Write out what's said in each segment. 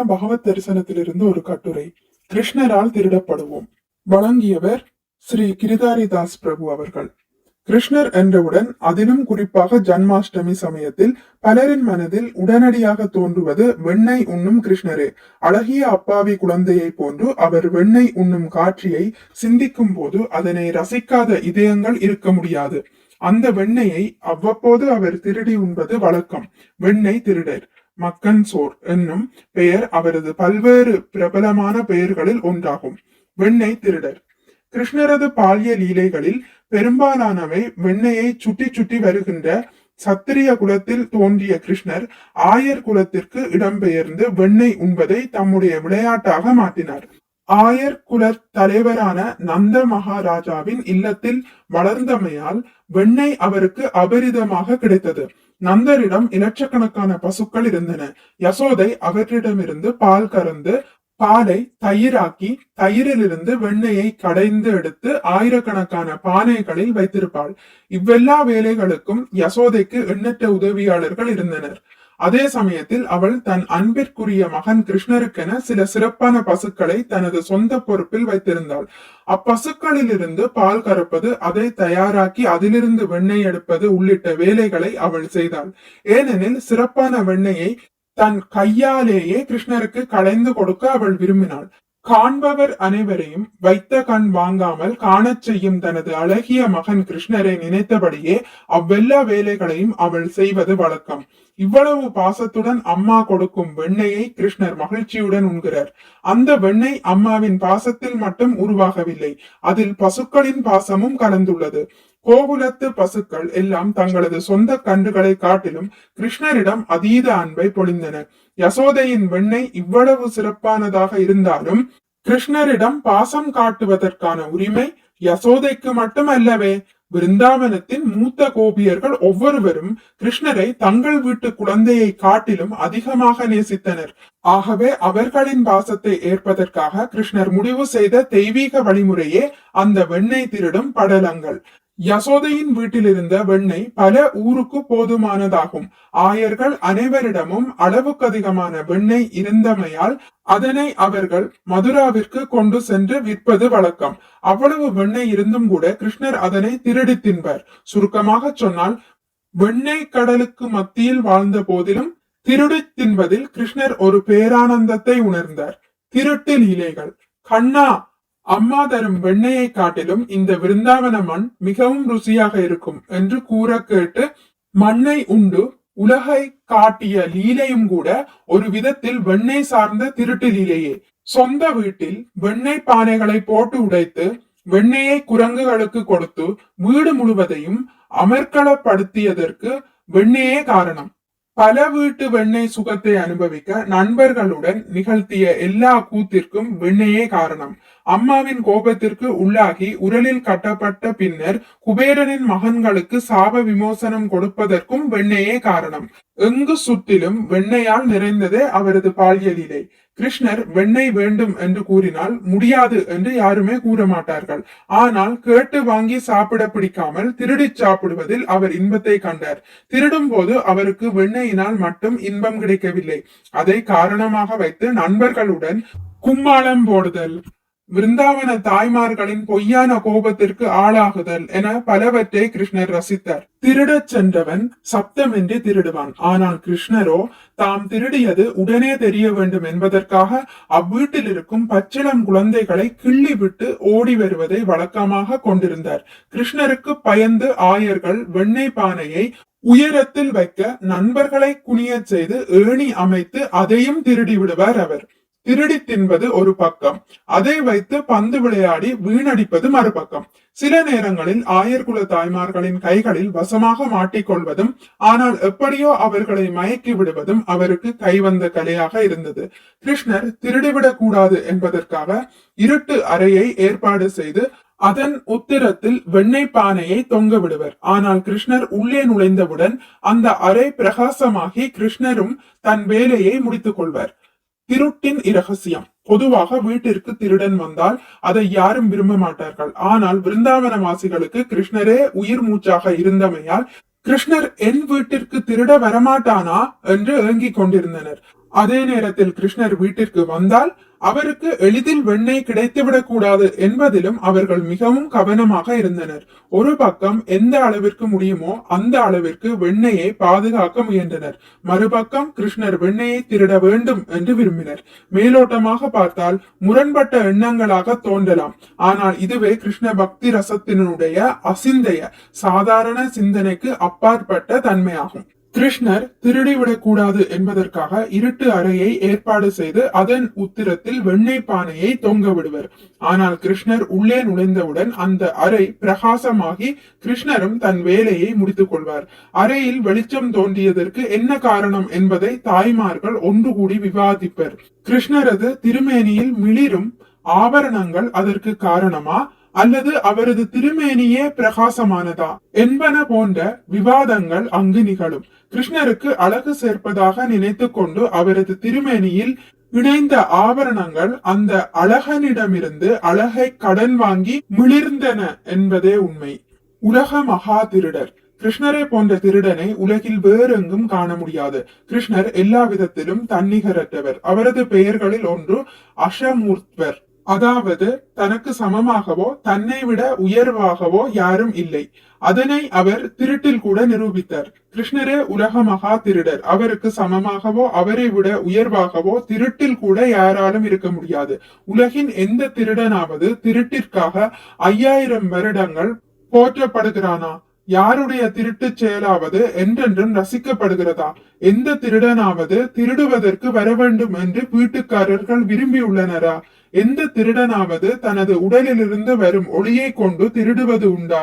ஹரே பகவத் தரிசனத்திலிருந்து ஒரு கட்டுரை. கிருஷ்ணரால் திருடப்படுவோம். வழங்கியவர் ஸ்ரீ கிரிதாரிதாஸ் பிரபு அவர்கள். கிருஷ்ணர் என்றவுடன் அதிலும் குறிப்பாக ஜன்மாஷ்டமி சமயத்தில் பலரின் மனதில் உடனடியாக தோன்றுவது வெண்ணெய் உண்ணும் கிருஷ்ணரே. அழகிய அப்பாவி குழந்தையை போன்று அவர் வெண்ணெய் உண்ணும் காட்சியை சிந்திக்கும் போது அதனை ரசிக்காத இதயங்கள் இருக்க முடியாது. அந்த வெண்ணெயை அவ்வப்போது அவர் திருடி உண்பது வழக்கம். வெண்ணெய் திருடர். மக்கன்சோர் என்னும் பெயர் அவரது பல்வேறு பிரபலமான பெயர்களில் ஒன்றாகும். வெண்ணெய் திருடர். கிருஷ்ணரது பால்ய லீலைகளில் பெரும்பாலானவை வெண்ணையை சுட்டி சுட்டி வருகின்ற சத்திரிய குலத்தில் தோன்றிய கிருஷ்ணர் ஆயர் குலத்திற்கு இடம்பெயர்ந்து வெண்ணெய் உண்பதை தம்முடைய விளையாட்டாக மாற்றினார். ஆயர் குல தலைவரான நந்த மகாராஜாவின் இல்லத்தில் வளர்ந்தமையால் வெண்ணெய் அவருக்கு அபரிதமாக கிடைத்தது. நந்தரிடம் இலட்சக்கணக்கான பசுக்கள் இருந்தன. யசோதை அவற்றிடமிருந்து பால் கறந்து பாலை தயிராக்கி தயிரிலிருந்து வெண்ணெயை கடைந்து எடுத்து ஆயிரக்கணக்கான பானைகளில் வைத்திருப்பாள். இவ்வெல்லா வேலைகளுக்கும் யசோதைக்கு எண்ணற்ற உதவியாளர்கள் இருந்தனர். அதே சமயத்தில் அவள் தன் அன்பிற்குரிய மகன் கிருஷ்ணருக்கென சில சிறப்பான பசுக்களை தனது சொந்த பொறுப்பில் வைத்திருந்தாள். அப்பசுக்களிலிருந்து பால் கறப்பது அதை தயாராக்கி அதிலிருந்து வெண்ணெய் எடுப்பது உள்ளிட்ட வேலைகளை அவள் செய்தாள். ஏனெனில் சிறப்பான வெண்ணெயை தன் கையாலேயே கிருஷ்ணருக்கு களைந்து கொடுக்க அவள் விரும்பினாள். காண்பவர் அனைவரையும் வைத்த கண் வாங்காமல் காணச் செய்யும் தனது அழகிய மகன் கிருஷ்ணரை நினைத்தபடியே அவ்வெல்லா வேலைகளையும் அவள் செய்வது வழக்கம். இவ்வளவு பாசத்துடன் அம்மா கொடுக்கும் வெண்ணெயை கிருஷ்ணர் மகிழ்ச்சியுடன் உண்கிறார். அந்த வெண்ணெய் அம்மாவின் பாசத்தில் மட்டும் உருவாகவில்லை. அதில் பசுக்களின் பாசமும் கலந்துள்ளது. கோகுலத்து பசுக்கள் எல்லாம் தங்களது சொந்த கன்றுகளை காட்டிலும் கிருஷ்ணரிடம் அதீத அன்பை பொழிந்தன. யசோதையின் வெண்ணெய் இவ்வளவு சிறப்பானதாக இருந்தாலும் கிருஷ்ணரிடம் பாசம் காட்டுவதற்கான உரிமை யசோதைக்கு மட்டுமல்லவே. பிருந்தாவனத்தின் மூத்த கோபியர்கள் ஒவ்வொருவரும் கிருஷ்ணரை தங்கள் வீட்டு குழந்தையை காட்டிலும் அதிகமாக நேசித்தனர். ஆகவே அவர்களின் பாசத்தை ஏற்பதற்காக கிருஷ்ணர் முடிவு செய்த தெய்வீக வழிமுறையே அந்த வெண்ணெய் திருடும் படலங்கள். யசோதையின் வீட்டில் இருந்த வெண்ணெய் பல ஊருக்கு போதுமானதாகும். ஆயர்கள் அனைவரிடமும் அளவுக்கு அதிகமான வெண்ணெய் இருந்தமையால் அதனை அவர்கள் மதுராவிற்கு கொண்டு சென்று விற்பது வழக்கம். அவ்வளவு வெண்ணெய் இருந்தும் கூட கிருஷ்ணர் அதனை திருடி தின்பர். சுருக்கமாக சொன்னால் வெண்ணெய் கடலுக்கு மத்தியில் வாழ்ந்த போதிலும் திருடி தின்பதில் கிருஷ்ணர் ஒரு பேரானந்தத்தை உணர்ந்தார். திருட்டு லீலைகள். கண்ணா அம்மா தரும் வெண்ணையை காட்டிலும் இந்த விருந்தாவன மண் மிகவும் ருசியாக இருக்கும் என்று கூற கேட்டு மண்ணை உண்டு உலகை காட்டிய லீலையும் கூட ஒரு விதத்தில் வெண்ணெய் சார்ந்த திருட்டு லீலையே. சொந்த வீட்டில் வெண்ணெய் பானைகளை போட்டு உடைத்து வெண்ணெயை குரங்குகளுக்கு கொடுத்து வீடு முழுவதையும் அமர்க்களப்படுத்தியதற்கு வெண்ணெயே காரணம். பல வீட்டு வெண்ணெய் சுகத்தை அனுபவிக்க நண்பர்களுடன் நிகழ்த்திய எல்லா கூத்திற்கும் வெண்ணெயே காரணம். அம்மாவின் கோபத்திற்கு உள்ளாகி உரலில் கட்டப்பட்ட பின்னர் குபேரனின் மகன்களுக்கு சாப விமோசனம் கொடுப்பதற்கும் வெண்ணெயே காரணம். எங்கு சுற்றிலும் வெண்ணெயால் நிறைந்ததே அவரது பால்யலீலை. கிருஷ்ணர் வெண்ணெய் வேண்டும் என்று கூறினால் முடியாது என்று யாருமே கூற மாட்டார்கள். ஆனால் கேட்டு வாங்கி சாப்பிட பிடிக்காமல் திருடி சாப்பிடுவதில் அவர் இன்பத்தை கண்டார். திருடும் போது அவருக்கு வெண்ணெயினால் மட்டும் இன்பம் கிடைக்கவில்லை. அதை காரணமாக வைத்து நண்பர்களுடன் கும்மாளம் போடுதல். விருந்தாவன தாய்மார்களின் பொய்யான கோபத்திற்கு ஆளாகுதல் என பலவற்றை கிருஷ்ணர் ரசித்தார். திருடச் சென்றவன் சப்தமின்றி திருடுவான். ஆனால் கிருஷ்ணரோ தாம் திருடியது உடனே தெரிய வேண்டும் என்பதற்காக அவ்வீட்டில் இருக்கும் பச்சிளம் குழந்தைகளை கிள்ளி விட்டு ஓடி வருவதை வழக்கமாக கொண்டிருந்தார். கிருஷ்ணருக்கு பயந்து ஆயர்கள் வெண்ணெய் பானையை உயரத்தில் வைக்க நண்பர்களை குனியச் செய்து ஏணி அமைத்து அதையும் திருடி விடுவார் அவர். திருடி தின்பது ஒரு பக்கம். அதை வைத்து பந்து விளையாடி வீணடிப்பது மறுபக்கம். சில நேரங்களில் ஆயர்குல தாய்மார்களின் கைகளில் வசமாக மாட்டிக்கொள்வதும் ஆனால் எப்படியோ அவர்களை மயக்கி விடுவதும் அவருக்கு கைவந்த கலையாக இருந்தது. கிருஷ்ணர் திருடிவிடக் கூடாது என்பதற்காக இருட்டு அறையை ஏற்பாடு செய்து அதன் உத்திரத்தில் வெண்ணெய் பானையை தொங்க விடுவர். ஆனால் கிருஷ்ணர் உள்ளே நுழைந்தவுடன் அந்த அறை பிரகாசமாகி கிருஷ்ணரும் தன் வேலையை முடித்துக் கொள்வர் திருட்டின் இரகசியம். பொதுவாக வீட்டிற்கு திருடன் வந்தால் அதை யாரும் விரும்ப மாட்டார்கள். ஆனால் விருந்தாவன வாசிகளுக்கு கிருஷ்ணரே உயிர் மூச்சாக இருந்தமையால் கிருஷ்ணர் என் வீட்டிற்கு திருட வரமாட்டானா என்று ஏங்கிக் கொண்டிருந்தனர். அதே நேரத்தில் கிருஷ்ணர் வீட்டிற்கு வந்தால் அவருக்கு எளிதில் வெண்ணெய் கிடைத்துவிடக் கூடாது என்பதிலும் அவர்கள் மிகவும் கவனமாக இருந்தனர். ஒரு பக்கம் எந்த அளவிற்கு முடியுமோ அந்த அளவிற்கு வெண்ணெயை பாதுகாக்க முயன்றனர். மறுபக்கம் கிருஷ்ணர் வெண்ணெயை திருட வேண்டும் என்று விரும்பினர். மேலோட்டமாக பார்த்தால் முரண்பட்ட எண்ணங்களாக தோன்றலாம். ஆனால் இதுவே கிருஷ்ண பக்தி ரசத்தினுடைய அசிந்தைய சாதாரண சிந்தனைக்கு அப்பாற்பட்ட தன்மையாகும். கிருஷ்ணர் திருடிவிடக்கூடாது என்பதற்காக இருட்டு அறையை ஏற்பாடு செய்து அதன் உத்திரத்தில் வெண்ணெய் பானையை தொங்க விடுவர். ஆனால் கிருஷ்ணர் உள்ளே நுழைந்தவுடன் அந்த அறை பிரகாசமாகி கிருஷ்ணரும் தன் வேலையை முடித்துக் கொள்வார். அறையில் வெளிச்சம் தோன்றியதற்கு என்ன காரணம் என்பதை தாய்மார்கள் ஒன்று கூடி விவாதிப்பர். கிருஷ்ணரது திருமேனியில் மிளிரும் ஆபரணங்கள் அதற்கு காரணமா? அல்லது அவரது திருமேனியே பிரகாசமானதா என்பன போன்ற விவாதங்கள் அங்கு நிகழும். கிருஷ்ணருக்கு அழகு சேர்ப்பதாக நினைத்துக் கொண்டு அவரது திருமேனியில் இணைந்த ஆபரணங்கள் அந்த அழகனிடமிருந்து அழகை கடன் வாங்கி மிளிர்ந்தன என்பதே உண்மை. உலக மகா திருடர். கிருஷ்ணரை போன்ற திருடனை உலகில் வேறெங்கும் காண முடியாது. கிருஷ்ணர் எல்லா விதத்திலும் தன்னிகரற்றவர். அவரது பெயர்களில் ஒன்று அஷமூர்த்வர். அதாவது தனக்கு சமமாகவோ தன்னை விட உயர்வாகவோ யாரும் இல்லை. அதனை அவர் திருட்டில் கூட நிரூபித்தார். கிருஷ்ணரே உலக மகா திருடர். அவருக்கு சமமாகவோ அவரை விட உயர்வாகவோ திருட்டில் கூட யாராலும் இருக்க முடியாது. உலகின் எந்த திருடனாவது திருட்டிற்காக ஐயாயிரம் வருடங்கள் போற்றப்படுகிறானா? யாருடைய திருட்டுச் செயலாவது என்றென்றும் ரசிக்கப்படுகிறதா? எந்த திருடனாவது திருடுவதற்கு வர வேண்டும் என்று வீட்டுக்காரர்கள் விரும்பியுள்ளனரா? எந்த திருடனாவது தனது உடலிலிருந்து வரும் ஒளியை கொண்டு திருடுவது உண்டா?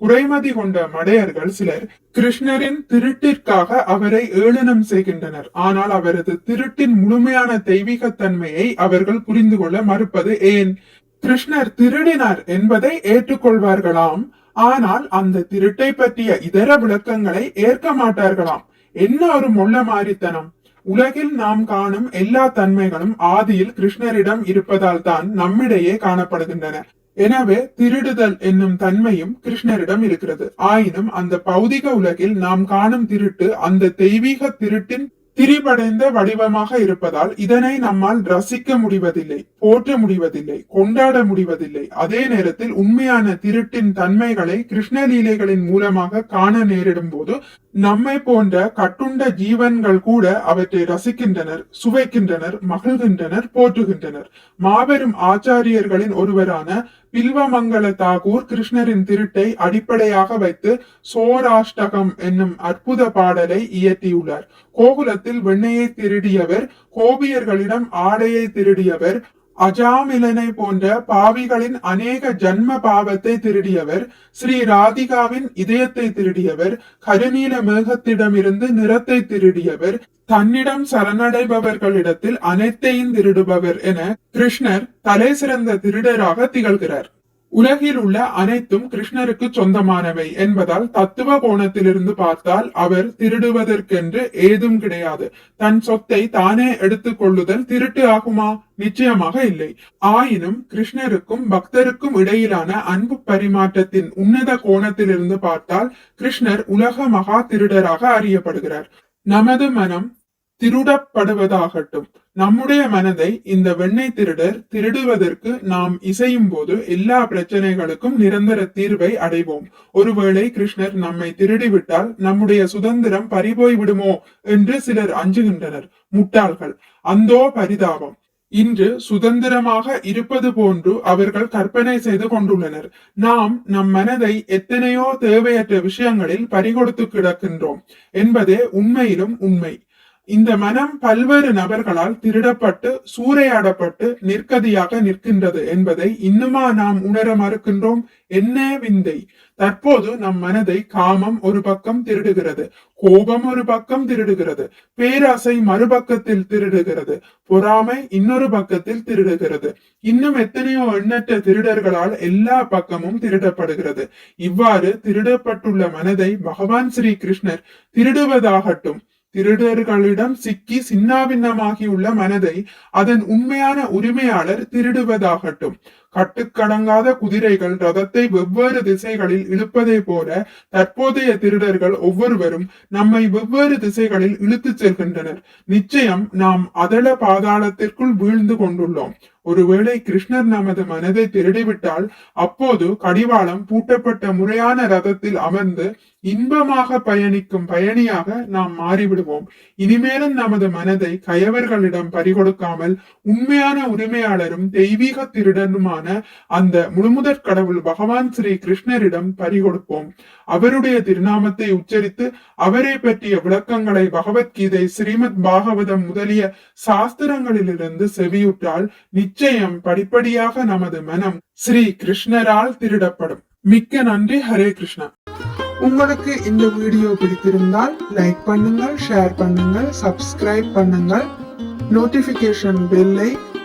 குறைமதி கொண்ட மடையர்கள் சிலர் கிருஷ்ணரின் திருட்டிற்காக அவரை ஏளனம் செய்கின்றனர். ஆனால் அவரது திருட்டின் முழுமையான தெய்வீகத்தன்மையை அவர்கள் புரிந்து கொள்ள மறுப்பது ஏன்? கிருஷ்ணர் திருடினார் என்பதை ஏற்றுக்கொள்வார்களாம். ஆனால் அந்த திருட்டை பற்றிய இதர விளக்கங்களை ஏற்க மாட்டார்களாம். என்ன ஒரு மொள்ள மாறித்தனம் உலகில் நாம் காணும் எல்லா தன்மைகளும் ஆதியில் கிருஷ்ணரிடம் இருப்பதால் தான் நம்மிடையே காணப்படுகின்றன. எனவே திருடுதல் என்னும் தன்மையும் கிருஷ்ணரிடம் இருக்கிறது. ஆயினும் அந்த பௌதிக உலகில் நாம் காணும் திருட்டு அந்த தெய்வீக திருட்டின் திரிபடைந்த வடிவமாக இருப்பதால் இதனை நம்மால் ரசிக்க முடிவதில்லை போற்ற முடிவதில்லை கொண்டாட முடிவதில்லை. அதே நேரத்தில் உண்மையான திருட்டின் தன்மைகளை கிருஷ்ணலீலைகளின் மூலமாக காண நேரிடும் போது நம்மை போன்ற கட்டுண்ட ஜீவன்கள் கூட அவற்றை ரசிக்கின்றனர் சுவைக்கின்றனர் மகிழ்கின்றனர் போற்றுகின்றனர். மாபெரும் ஆச்சாரியர்களின் ஒருவரான பில்வமங்கல தாகூர் கிருஷ்ணரின் திருட்டை அடிப்படையாக வைத்து சோராஷ்டகம் என்னும் அற்புத பாடலை இயற்றியுள்ளார். கோகுலத்தில் வெண்ணையை திருடியவர் கோபியர்களிடம் ஆடையை திருடியவர் அஜாமிலனை போன்ற பாவிகளின் அநேக ஜன்ம பாவத்தை திருடியவர் ஸ்ரீ ராதிகாவின் இதயத்தை திருடியவர் கருநீல மேகத்திடமிருந்து நிறத்தை திருடியவர் தன்னிடம் சரணடைபவர்களிடத்தில் அனைத்தையும் திருடுபவர் என கிருஷ்ணர் தலை சிறந்த திருடராக திகழ்கிறார். உலகில் உள்ள அனைத்தும் கிருஷ்ணருக்கு சொந்தமானவை என்பதால் தத்துவ கோணத்திலிருந்து பார்த்தால் அவர் திருடுவதற்கென்று ஏதும் கிடையாது. தன் சொத்தை தானே எடுத்துக் கொள்ளுதல் திருட்டு ஆகுமா? நிச்சயமாக இல்லை. ஆயினும் கிருஷ்ணருக்கும் பக்தருக்கும் இடையிலான அன்பு பரிமாற்றத்தின் உன்னத கோணத்திலிருந்து பார்த்தால் கிருஷ்ணர் உலக மகா திருடராக அறியப்படுகிறார். நமது மனம் திருடப்படுவதாகட்டும். நம்முடைய மனதை இந்த வெண்ணெய் திருடர் திருடுவதற்கு நாம் இசையும் போது எல்லா பிரச்சனைகளுக்கும் நிரந்தர தீர்வை அடைவோம். ஒருவேளை கிருஷ்ணர் நம்மை திருடிவிட்டால் நம்முடைய சுதந்திரம் பறிபோய் விடுமோ என்று சிலர் அஞ்சுகின்றனர். முட்டாள்கள். அந்தோ பரிதாபம். இன்று சுதந்திரமாக இருப்பது போன்று அவர்கள் கற்பனை செய்து கொண்டுள்ளனர். நாம் நம் மனதை எத்தனையோ தேவையற்ற விஷயங்களில் பறிகொடுத்து கிடக்கின்றோம். என்பதே உண்மையிலும் உண்மை. இந்த மனம் பல்வேறு நபர்களால் திருடப்பட்டு சூறையாடப்பட்டு நிற்கதியாக நிற்கின்றது என்பதை இன்னுமா நாம் உணர மறுக்கின்றோம்? என்ன விந்தை? தற்போது நம் மனதை காமம் ஒரு பக்கம் திருடுகிறது கோபம் ஒரு பக்கம் திருடுகிறது பேராசை மறுபக்கத்தில் திருடுகிறது பொறாமை இன்னொரு பக்கத்தில் திருடுகிறது. இன்னும் எத்தனையோ எண்ணற்ற திருடர்களால் எல்லா பக்கமும் திருடப்படுகிறது. இவ்வாறு திருடப்பட்டுள்ள மனதை பகவான் ஸ்ரீ கிருஷ்ணர் திருடுவதாகட்டும். திருடர்களிடம் சிக்கி சின்னாபின்னமாகியுள்ள மனதை அதன் உண்மையான உரிமையாளர் திருடுவதாகட்டும். கட்டுக்கடங்காத குதிரைகள் ரதத்தை வெவ்வேறு திசைகளில் இழுப்பதை போல தற்போதைய திருடர்கள் ஒவ்வொருவரும் நம்மை வெவ்வேறு திசைகளில் இழுத்துச் செல்கின்றனர். நிச்சயம் நாம் அதள பாதாளத்திற்குள் வீழ்ந்து கொண்டுள்ளோம். ஒருவேளை கிருஷ்ணர் நமது மனதை திருடிவிட்டால் அப்போது கடிவாளம் பூட்டப்பட்ட முறையான ரதத்தில் அமர்ந்து இன்பமாக பயணிக்கும் பயணியாக நாம் மாறிவிடுவோம். இனிமேலும் நமது மனதை கயவர்களிடம் பறிகொடுக்காமல் உண்மையான உரிமையாளரும் தெய்வீக திருடனுமான அந்த முழுமுதற் கடவுள் பகவான் ஸ்ரீ கிருஷ்ணரிடம் பறிகொடுப்போம் அவருடைய திருநாமத்தை உச்சரித்து அவரை பற்றிய விளக்கங்களை பகவத்கீதை ஸ்ரீமத் பாகவதம் முதலிய சாஸ்திரங்களிலிருந்து செவியுற்றால் நிச்சயம் படிப்படியாக நமது மனம் ஸ்ரீ கிருஷ்ணரால் திருடப்படும். மிக்க நன்றி. ஹரே கிருஷ்ணா. உங்களுக்கு இந்த வீடியோ பிடித்திருந்தால் லைக் பண்ணுங்கள் ஷேர் பண்ணுங்கள் சப்ஸ்கிரைப் பண்ணுங்கள். நோட்டிபிகேஷன் பெல்லை